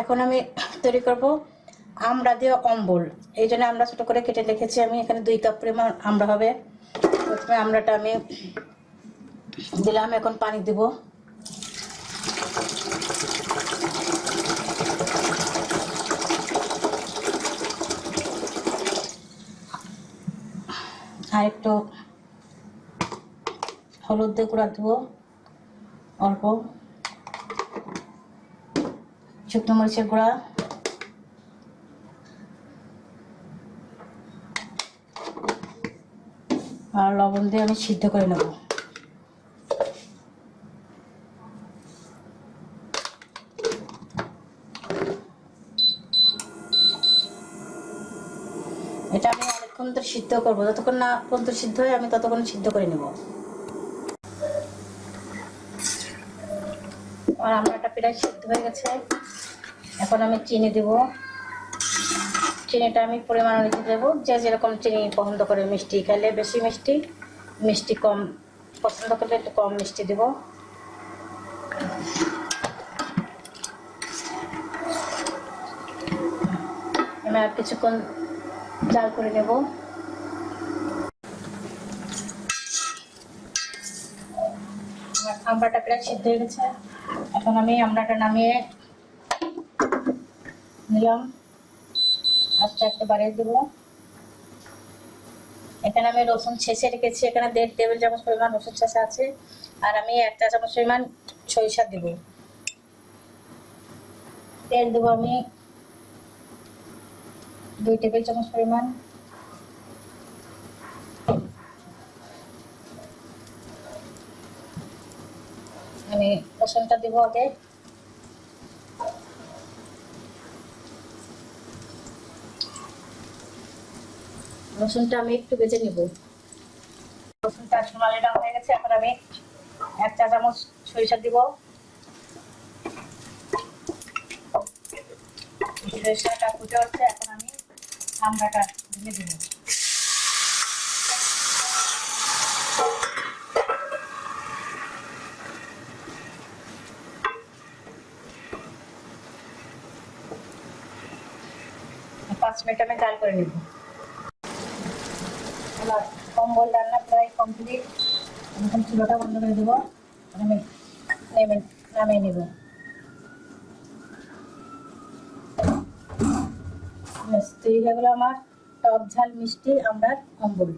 এখন আমি তৈরি করব আমড়া দিয়ে অম্বল। এই জন্য আমরা ছোটো করে কেটে রেখেছি। আমি এখানে দুই কাপ পরিমাণ আমড়া হবে। প্রথমে আমড়াটা আমি দিলাম, এখন পানি দিব। আর একটু হলুদ দিয়ে গুঁড়া দেবো, অল্প। শুকনো মরিচের গুঁড়া। আর লবণ দিয়ে আমি সিদ্ধ করে নেব। এটা আমি অনেকক্ষণ ধরে সিদ্ধ করব। যতক্ষণ না পর্যন্ত সিদ্ধ হয়, আমি ততক্ষণ সিদ্ধ করে নেব। আর আমরাটা প্রায় সিদ্ধ হয়ে গেছে। এখন আমি চিনি দেব। চিনিটা আমি পরিমাণ অনুযায়ী দেবো। যে যেরকম চিনি পছন্দ করে মিষ্টি খাইলে বেশি মিষ্টি মিষ্টি কম পছন্দ করলে একটু কম মিষ্টি দেব। আমি আর কিছুক্ষণ জাল করে নেব। আমার আমড়াটা প্রায় সিদ্ধ হয়ে গেছে। এখন আমি আমড়াটা নামিয়ে নিলাম। আস্তে আস্তে বাড়িয়ে দেবো। এখানে আমি রসুন ছেঁচে রেখেছি। এখানে দেড় টেবিল চামচ পরিমাণ রসুন ছেঁচা আছে। আর আমি একটা চামচ পরিমাণ সরিষা দেবো। তেল দেবো আমি। দুই টেবিল চামচ পরিমাণ আমি রসুনটা দিব আগে। রসুনটা আমি একটু বেজে নিব। রসুনটা সোনালিটা হয়ে গেছে, এখন আমি এক চা চামচ সরিষা দিব। সরিষাটা ফুটে হচ্ছে এখন আমি আমড়াটা ঢেলে দিব পাঁচ মিনিট আমি জাল করে নেব। আমার কম্বল, রান্না প্রায় কমপ্লিট এখন চুলোটা বন্ধ করে দেবো। আমি নেমে, নামিয়ে নেব। তৈরি হয়ে গেলো আমার। টক ঝাল মিষ্টি আমরা কম্বল।